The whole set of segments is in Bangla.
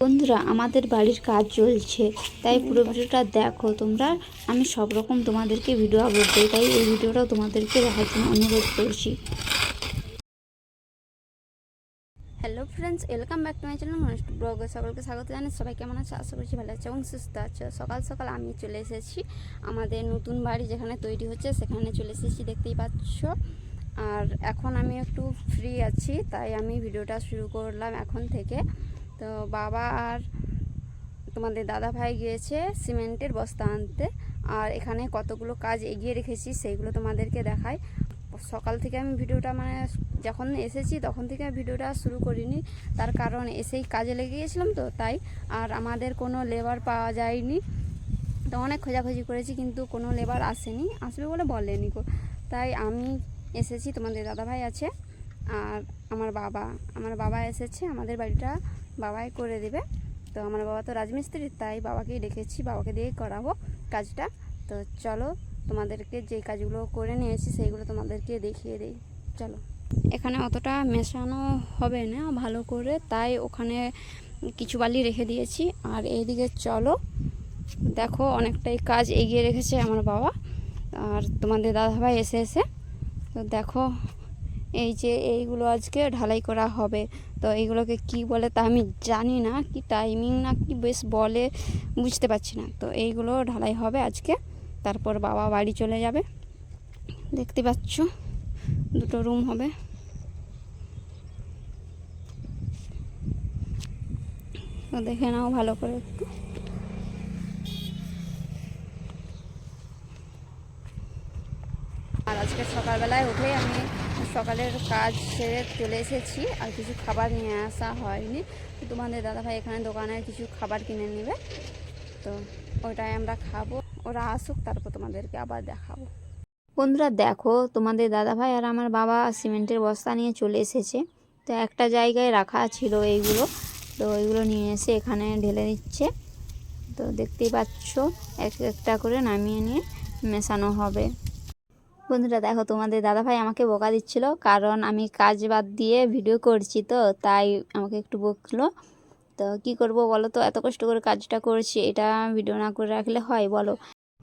বন্ধুরা, আমাদের বাড়ির কাজ চলছে, তাই পুরো ভিডিওটা দেখো তোমরা। আমি সব রকম তোমাদেরকে ভিডিও আপলোড দিই তাই এই ভিডিওটাও তোমাদেরকে দেখার জন্য অনুরোধ করছি। Hello friends welcome back to my channel মানুষ ব্লগ সকলকে স্বাগত জানাই। সবাই কেমন আছে? আশা করছি ভালো আছে এবং সুস্থ আছে। সকাল সকাল আমি চলে এসেছি আমাদের নতুন বাড়ি যেখানে তৈরি হচ্ছে, সেখানে চলে এসেছি, দেখতেই পাচ্ছ। আর এখন আমি একটু ফ্রি আছি, তাই আমি ভিডিওটা শুরু করলাম এখন থেকে। তো বাবা আর তোমাদের দাদা ভাই গিয়েছে সিমেন্টের বস্তা আনতে। আর এখানে কতগুলো কাজ এগিয়ে রেখেছি সেইগুলো তোমাদেরকে দেখাই। সকাল থেকে আমি ভিডিওটা মানে যখন এসেছি তখন থেকে ভিডিওটা শুরু করিনি। তার কারণ এসেই কাজে লেগে গেছিলাম তো তাই। আর আমাদের কোনো লেবার পাওয়া যায়নি। তো অনেক খোঁজাখুঁজি করেছি কিন্তু কোনো লেবার আসেনি। আসবে বলে বলেনি তাই আমি এসেছি, তোমাদের দাদাভাই আছে আর আমার বাবা আমার বাবা এসেছে, আমাদের বাড়িটা বাবাই করে দেবে। তো আমার বাবা তো রাজমিস্ত্রি, তাই বাবাকেই ডেকেছি। বাবাকে দিয়েই করাবো কাজটা। তো চলো, তোমাদেরকে যে কাজগুলো করে নিয়েছি সেইগুলো তোমাদেরকে দেখিয়ে দিই। চলো। এখানে অতটা মেশানো হবে না ভালো করে, তাই ওখানে কিছু বালি রেখে দিয়েছি। আর এইদিকে চলো, দেখো অনেকটাই কাজ এগিয়ে রেখেছে আমার বাবা। আর তোমাদের দাদাভাই এসে এসে, তো দেখো এই যে এইগুলো আজকে ঢালাই করা হবে। তো এইগুলোকে কি বলে তা আমি জানি না, কি টাইমিং না কি বেশ বলে বুঝতে পারছি না। তো এইগুলো ঢালাই হবে আজকে, তারপর বাবা বাড়ি চলে যাবে। দেখতে পাচ্ছ, দুটো রুম হবে। তো দেখে নাও ভালো করে একটু। আর আজকে সকালবেলায় উঠে আমি সকালের কাজ সেরে চলে এসেছি আর কিছু খাবার নিয়ে আসা হয়নি। তোমাদের দাদাভাই এখানে দোকানে কিছু খাবার কিনে নেবে। তো ওটাই আমরা খাব। ওরা আসুক, তারপর তোমাদেরকে আবার দেখাবো। বন্ধুরা দেখো, তোমাদের দাদাভাই আর আমার বাবা সিমেন্টের বস্তা নিয়ে চলে এসেছে। তো একটা জায়গায় রাখা ছিল এইগুলো। তো ওইগুলো নিয়ে এসে এখানে ঢেলে দিচ্ছে তো দেখতেই পাচ্ছ, এক একটা করে নামিয়ে নিয়ে মেশানো হবে। বন্ধুরা দেখো, তোমাদের দাদাভাই আমাকে বকা দিচ্ছিল, কারণ আমি কাজ বাদ দিয়ে ভিডিও করছি তো, তাই আমাকে একটু বকলো। তো কি করব বলো তো, এত কষ্ট করে কাজটা করছি, এটা ভিডিও না করে রাখলে হয়, বলো।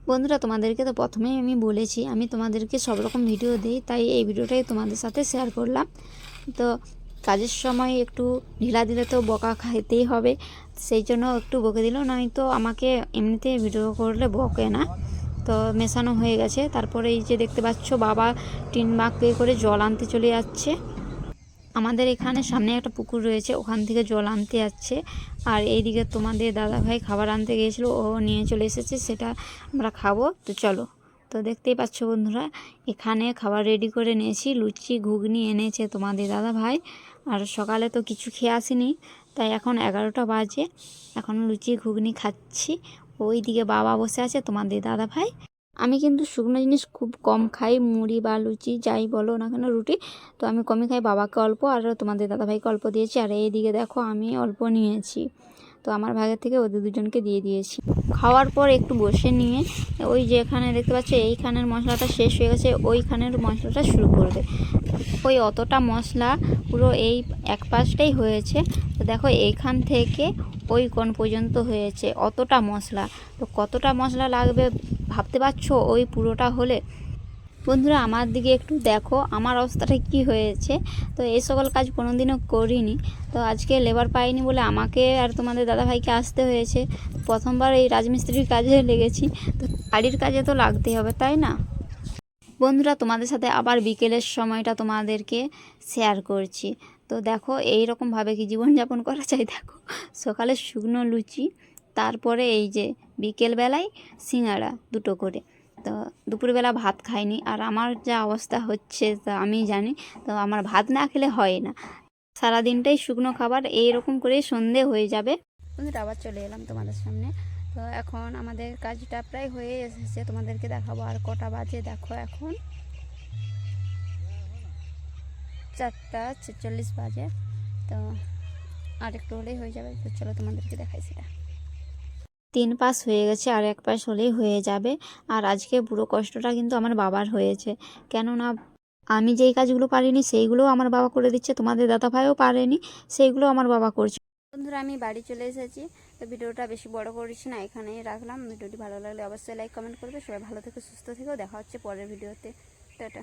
বন্ধুরা, তোমাদেরকে তো প্রথমেই আমি বলেছি, আমি তোমাদেরকে সব রকম ভিডিও দিই, তাই এই ভিডিওটাই তোমাদের সাথে শেয়ার করলাম। তো কাজের সময় একটু ঢিলা দিলে তো বকা খাইতেই হবে, সেই জন্য একটু বকে দিল, নয়তো আমাকে এমনিতে ভিডিও করলে বকে না। তো মেশানো হয়ে গেছে। তারপরে এই যে দেখতে পাচ্ছ, বাবা টিন বাঁকে করে জল আনতে চলে যাচ্ছে। আমাদের এখানে সামনে একটা পুকুর রয়েছে, ওখান থেকে জল আনতে যাচ্ছে। আর এইদিকে তোমাদের দাদা ভাই খাবার আনতে গিয়েছিল, ও নিয়ে চলে এসেছে, সেটা আমরা খাব। তো চলো, তো দেখতেই পাচ্ছ বন্ধুরা, এখানে খাবার রেডি করে নিয়েছি, লুচি, ঘুগনি এনেছে তোমাদের দাদা ভাই আর সকালে তো কিছু খেয়ে আসিনি, তাই এখন এগারোটা বাজে, এখন লুচি, ঘুগনি খাচ্ছি। ওই দিকে বাবা বসে আছে, তোমাদের দাদা ভাই। আমি কিন্তু শুকনো জিনিস খুব কম খাই, মুড়ি বা লুচি, যাই বলো না কেন, রুটি। তো আমি কমই খাই, বাবাকে অল্প, আর তোমাদের দাদাভাইকে অল্প দিয়েছি। আর এইদিকে দেখো, আমি অল্প নিয়েছি। তো আমার ভাগের থেকে ওদের দুজনকে দিয়ে দিয়েছি। খাওয়ার পর একটু বসে নিয়ে ওই যে এখানে দেখতে পাচ্ছ, এইখানের মশলাটা শেষ হয়ে গেছে, ওইখানের মশলাটা শুরু করবে ওই অতটা মশলা পুরো এই এক পাশটাই হয়েছে। তো দেখো এইখান থেকে ওই কোন পর্যন্ত হয়েছে অতটা মশলা। তো কতটা মশলা লাগবে ভাবতে পারছ? ওই পুরোটা হলে বন্ধুরা আমার দিকে একটু দেখো, আমার অবস্থাটা কি হয়েছে? তো এই সকল কাজ কোনোদিনও করিনি। তো আজকে লেবার পাইনি বলে আমাকে আর তোমাদের দাদাভাইকে আসতে হয়েছে। প্রথমবার এই রাজমিস্ত্রির কাজে লেগেছি। তো বাড়ির কাজে তো লাগতেই হবে, তাই না? বন্ধুরা তোমাদের সাথে আবার বিকেলের সময়টা তোমাদেরকে শেয়ার করছি। তো দেখো এই রকমভাবে কি জীবনযাপন করা যায়? দেখো, সকালে শুকনো লুচি, তারপরে এই যে বিকেলবেলায় সিঙ্গাড়া দুটো করে। তো দুপুরবেলা ভাত খাইনি। আর আমার যা অবস্থা হচ্ছে, তা আমি জানি, তো আমার ভাত না খেলে হয় না। সারাদিনটাই শুকনো খাবার, এইরকম করে সন্ধে হয়ে যাবে। বন্ধুরা, আবার চলে এলাম তোমাদের সামনে। তো এখন আমাদের কাজটা প্রায় হয়ে এসেছে। তোমাদেরকে দেখাবো আর কটা বাজে, দেখো এখন। চারটা ছেচল্লিশ বাজে। তো আর একটু হলেই হয়ে যাবে। তো চলো তোমাদেরকে দেখাই সেটা। তিন পাস হয়ে গেছে আর এক পাশ হলেই হয়ে যাবে। আর আজকে পুরো কষ্টটা কিন্তু আমার বাবার হয়েছে। কেননা আমি যেই কাজগুলো পারিনি, সেইগুলোও আমার বাবা করে দিচ্ছে। তোমাদের দাদা ভাইও পারেনি সেইগুলো আমার বাবা করছে। বন্ধুরা, আমি বাড়ি চলে এসেছি। তো ভিডিওটা বেশি বড় করিস না, এখানেই রাখলাম। ভিডিওটি ভালো লাগলে অবশ্যই লাইক কমেন্ট করবে। সবাই ভালো থেকে, সুস্থ থেকেও দেখা হচ্ছে পরের ভিডিওতে। টাটা।